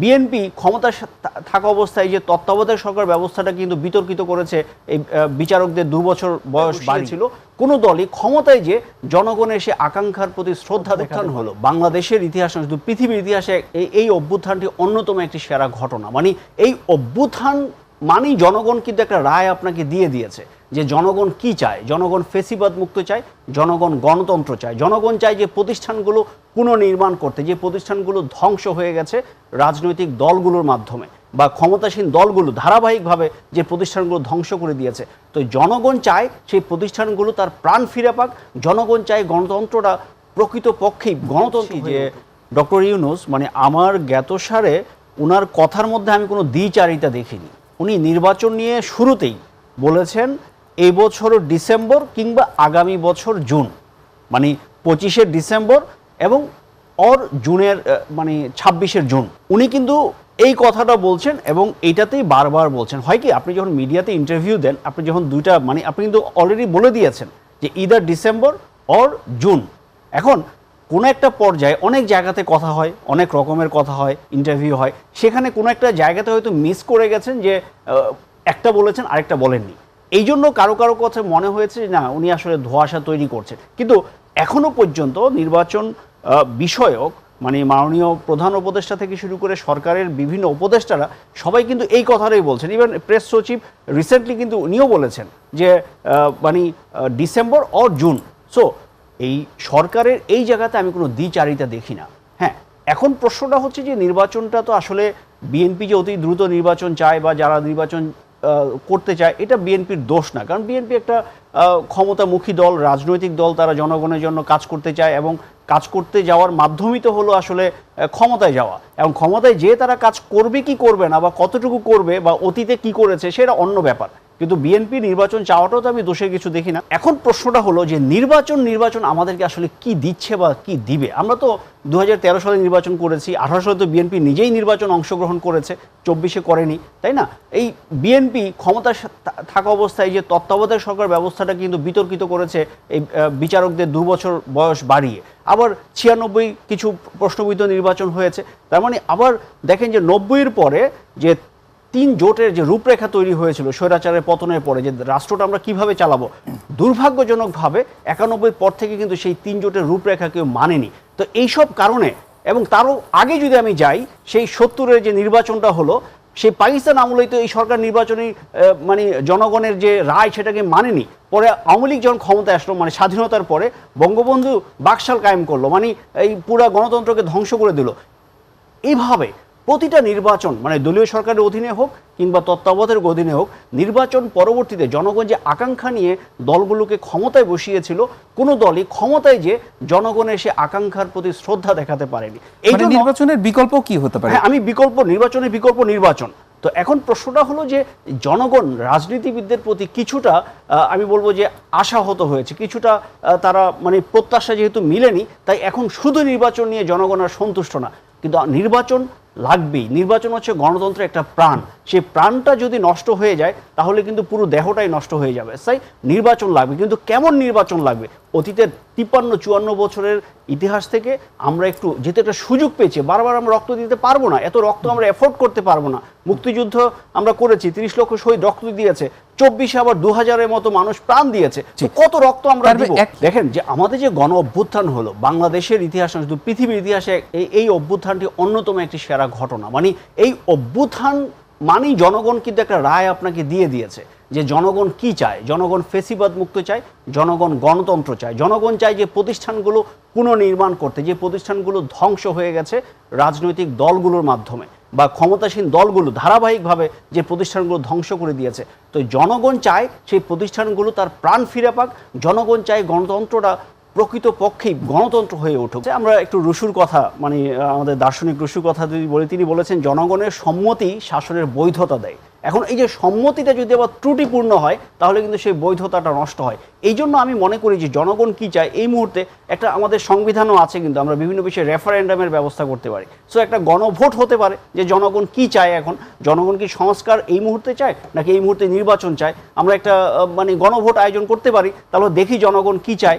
BNP ক্ষমতা থাকা অবস্থায় যে তত্ত্বাবধায়ক সরকার ব্যবস্থাটা কিন্তু বিতর্কিত করেছে এই বিচারকদের দু বছর বয়স বাড়িয়েছিল। কোন দলই ক্ষমতায় যে জনগণের সে আকাঙ্ক্ষার প্রতি শ্রদ্ধা দেখান হলো। বাংলাদেশের ইতিহাস না, শুধু পৃথিবীর ইতিহাসে এই এই অভ্যুত্থানটি অন্যতম একটি সেরা ঘটনা। মানে এই অভ্যুত্থান মানেই জনগণ কিন্তু একটা রায় আপনাকে দিয়ে দিয়েছে। যে জনগণ কি চায়? জনগণ ফেসিবাদ মুক্ত চায় জনগণ গণতন্ত্র চায়। জনগণ চায় যে প্রতিষ্ঠানগুলো পুনর্নির্মাণ করতে যে প্রতিষ্ঠানগুলো ধ্বংস হয়ে গেছে রাজনৈতিক দলগুলোর মাধ্যমে বা ক্ষমতাসীন দলগুলো ধারাবাহিকভাবে যে প্রতিষ্ঠানগুলো ধ্বংস করে দিয়েছে। তো জনগণ চায় সেই প্রতিষ্ঠানগুলো তার প্রাণ ফিরে পাক। জনগণ চায় গণতন্ত্রটা প্রকৃতপক্ষেই গণতন্ত্র যে ডক্টর ইউনুস মানে আমার জ্ঞাতসারে ওনার কথার মধ্যে আমি কোনো দ্বিচারিতা দেখিনি। উনি নির্বাচন নিয়ে শুরুতেই বলেছেন এই ডিসেম্বর কিংবা আগামী বছর জুন মানে পঁচিশে ডিসেম্বর এবং অর জুনের মানে ছাব্বিশের জুন। উনি কিন্তু এই কথাটা বলছেন এবং এইটাতেই বারবার বলছেন। হয় কি, আপনি যখন মিডিয়াতে ইন্টারভিউ দেন, আপনি যখন দুইটা মানে আপনি কিন্তু অলরেডি বলে দিয়েছেন যে ইদার ডিসেম্বর অর জুন। এখন কোনো একটা পর্যায়ে অনেক জায়গাতে কথা হয়, অনেক রকমের কথা হয় ইন্টারভিউ হয়। সেখানে কোনো একটা জায়গাতে হয়তো মিস করে গেছেন যে একটা বলেছেন, আরেকটা বলেননি। এই জন্য কারও কারও কথা মনে হয়েছে না, উনি আসলে ধোঁয়াশা তৈরি করছেন। কিন্তু এখনও পর্যন্ত নির্বাচন বিষয়ক মানে মাননীয় প্রধান উপদেষ্টা থেকে শুরু করে সরকারের বিভিন্ন উপদেষ্টারা সবাই কিন্তু এই কথাটাই বলছেন। ইভেন প্রেস সচিব রিসেন্টলি কিন্তু উনিও বলেছেন যে মানে ডিসেম্বর অর জুন সো এই সরকারের এই জায়গাতে আমি কোনো দ্বিচারিতা দেখি না। হ্যাঁ এখন প্রশ্নটা হচ্ছে যে নির্বাচনটা তো আসলে বিএনপি যে অতি দ্রুত নির্বাচন চায় বা যারা নির্বাচন করতে চায়, এটা বিএনপির দোষ না। কারণ বিএনপি একটা ক্ষমতামুখী দল, রাজনৈতিক দল, তারা জনগণের জন্য কাজ করতে চায় এবং কাজ করতে যাওয়ার মাধ্যমই তো হলো আসলে ক্ষমতায় যাওয়া। এবং ক্ষমতায় যে তারা কাজ করবে কি করবে না বা কতটুকু করবে বা অতীতে কি করেছে, সেটা অন্য ব্যাপার। কিন্তু বিএনপি নির্বাচন চাওয়াটাও তো আমি দোষের কিছু দেখি না। এখন প্রশ্নটা হলো যে নির্বাচন নির্বাচন আমাদেরকে আসলে কি দিচ্ছে বা কি দিবে? আমরা তো দু হাজার তেরো সালে নির্বাচন করেছি, আঠারো সালে তো বিএনপি নিজেই নির্বাচন অংশগ্রহণ করেছে, চব্বিশে করেনি, তাই না? এই বিএনপি ক্ষমতা থাকা অবস্থায় যে তত্ত্বাবধায়ক সরকার ব্যবস্থাটা কিন্তু বিতর্কিত করেছে এই বিচারকদের দু বছর বয়স বাড়িয়ে। আবার ছিয়ানব্বই কিছু প্রশ্নবিদ্ধ নির্বাচন হয়েছে, তার মানে আবার দেখেন যে নব্বইয়ের পরে যে তিন জোটের যে রূপরেখা তৈরি হয়েছিল স্বৈরাচারের পতনের পরে যে রাষ্ট্রটা আমরা কীভাবে চালাবো, দুর্ভাগ্যজনকভাবে একানব্বই পর থেকে কিন্তু সেই তিন জোটের রূপরেখা কেউ মানেনি। তো এইসব কারণে এবং তারও আগে যদি আমি যাই, সেই সত্তরের যে নির্বাচনটা হলো, সেই পাকিস্তান আমলেই তো এই সরকার নির্বাচনী মানে জনগণের যে রায় সেটাকে মানেনি। পরে আওয়ামী লীগ যখন ক্ষমতায় আসলো মানে স্বাধীনতার পরে বঙ্গবন্ধু বাকশাল কায়েম করল মানে এই পুরা গণতন্ত্রকে ধ্বংস করে দিল। এইভাবে প্রতিটা নির্বাচন মানে দলীয় সরকারের অধীনে হোক কিংবা তত্ত্বাবধায়ক অধীনে হোক নির্বাচন পরবর্তীতে জনগণ যে আকাঙ্ক্ষা নিয়ে দলগুলোকে ক্ষমতায় বসিয়েছিল কোনো দলই ক্ষমতায় যে জনগণের সে আকাঙ্ক্ষার প্রতি শ্রদ্ধা দেখাতে পারেনি। এই মানে নির্বাচনের বিকল্প কি হতে পারে? হ্যাঁ আমি বিকল্প নির্বাচনে বিকল্প নির্বাচন। তো এখন প্রশ্নটা হলো যে জনগণ রাজনীতিবিদদের প্রতি কিছুটা আমি বলব যে আশাহত হয়েছে। কিছুটা তারা মানে প্রত্যাশা যেহেতু মিলেনি তাই এখন শুধু নির্বাচন নিয়ে জনগণ আর সন্তুষ্ট না। কিন্তু নির্বাচন লাগবেই। নির্বাচন হচ্ছে গণতন্ত্রের একটা প্রাণ। সেই প্রাণটা যদি নষ্ট হয়ে যায় তাহলে কিন্তু পুরো দেহটাই নষ্ট হয়ে যাবে। তাই নির্বাচন লাগবে। কিন্তু কেমন নির্বাচন লাগবে? অতীতের তিপ্পান্ন চুয়ান্ন বছরের ইতিহাস থেকে আমরা একটু যেহেতু একটা সুযোগ পেয়েছি। বারবার আমরা রক্ত দিতে পারব না। এত রক্ত আমরা এফোর্ড করতে পারব না। মুক্তিযুদ্ধ আমরা করেছি তিরিশ লক্ষ শহীদ রক্ত দিয়েছে চব্বিশে আবার দু হাজারের মতো মানুষ প্রাণ দিয়েছে। কত রক্ত আমরা দিব? দেখেন যে আমাদের যে গণ অভ্যুত্থান হলো বাংলাদেশের ইতিহাস শুধু পৃথিবীর ইতিহাসে এই অভ্যুত্থানটি অন্যতম একটি সেরা ঘটনা। মানে এই অভ্যুত্থান মানেই জনগণ কিন্তু একটা রায় আপনাকে দিয়ে দিয়েছে যে জনগণ কি চায়? জনগণ ফেসিবাদ মুক্ত চায়, জনগণ গণতন্ত্র চায়। জনগণ চায় যে প্রতিষ্ঠানগুলো পুনর্নির্মাণ করতে, যে প্রতিষ্ঠানগুলো ধ্বংস হয়ে গেছে রাজনৈতিক দলগুলোর মাধ্যমে বা ক্ষমতাসীন দলগুলো ধারাবাহিকভাবে যে প্রতিষ্ঠানগুলো ধ্বংস করে দিয়েছে। তো জনগণ চায় সেই প্রতিষ্ঠানগুলো তার প্রাণ ফিরে পাক, জনগণ চায় গণতন্ত্রটা প্রকৃতপক্ষেই গণতন্ত্র হয়ে উঠুক। আমরা একটু রুশুর কথা মানে আমাদের দার্শনিক রুশুর কথা যদি বলি, তিনি বলেছেন, জনগণের সম্মতি শাসনের বৈধতা দেয়। এখন এই যে সম্মতিটা যদি আবার ত্রুটিপূর্ণ হয়, তাহলে কিন্তু সেই বৈধতাটা নষ্ট হয়। এই জন্য আমি মনে করি যে জনগণ কি চায়, এই মুহূর্তে একটা আমাদের সংবিধানও আছে কিন্তু আমরা বিভিন্ন বিষয়ে রেফারেন্ডামের ব্যবস্থা করতে পারি। সো একটা গণভোট হতে পারে যে জনগণ কি চায় এখন? জনগণ কি সংস্কার এই মুহূর্তে চায়, নাকি এই মুহূর্তে নির্বাচন চায়? আমরা একটা মানে গণভোট আয়োজন করতে পারি, তাহলে দেখি জনগণ কি চায়।